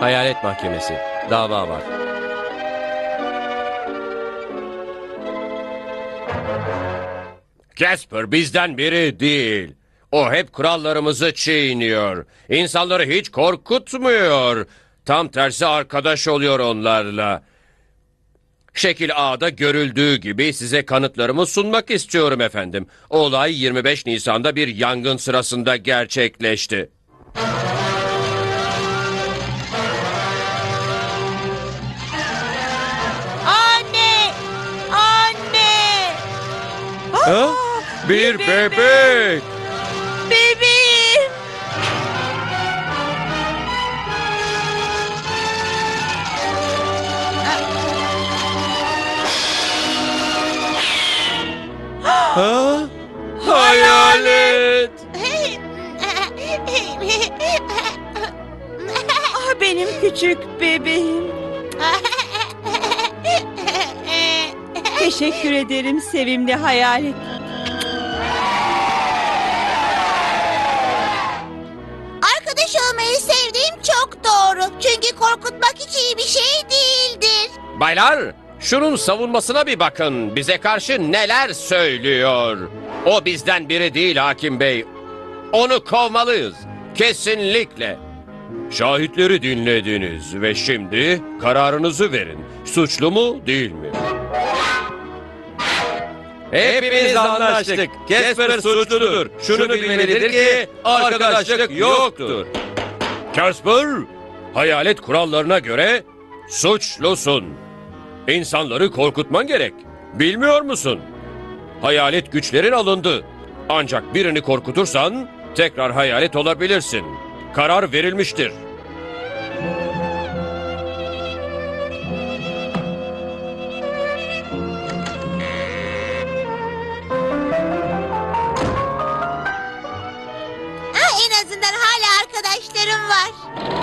Hayalet Mahkemesi. Dava var. Casper bizden biri değil. O hep kurallarımızı çiğniyor. İnsanları hiç korkutmuyor. Tam tersi arkadaş oluyor onlarla. Şekil A'da görüldüğü gibi size kanıtlarımı sunmak istiyorum efendim. Olay 25 Nisan'da bir yangın sırasında gerçekleşti. Ha? Bir bebek. Bebeğim! Ha? Hayalet. Ah benim küçük bebeğim. Teşekkür ederim sevimli hayalet. Arkadaş olmayı sevdiğim çok doğru. Çünkü korkutmak hiç iyi bir şey değildir. Baylar, şunun savunmasına bir bakın. Bize karşı neler söylüyor. O bizden biri değil hakim bey. Onu kovmalıyız. Kesinlikle. Şahitleri dinlediniz ve şimdi kararınızı verin. Suçlu mu değil mi? Hepimiz anlaştık. Casper suçludur. Şunu bilmelidir ki arkadaşlık yoktur. Casper, hayalet kurallarına göre suçlusun. İnsanları korkutman gerek. Bilmiyor musun? Hayalet güçlerin alındı. Ancak birini korkutursan tekrar hayalet olabilirsin. Karar verilmiştir. Var.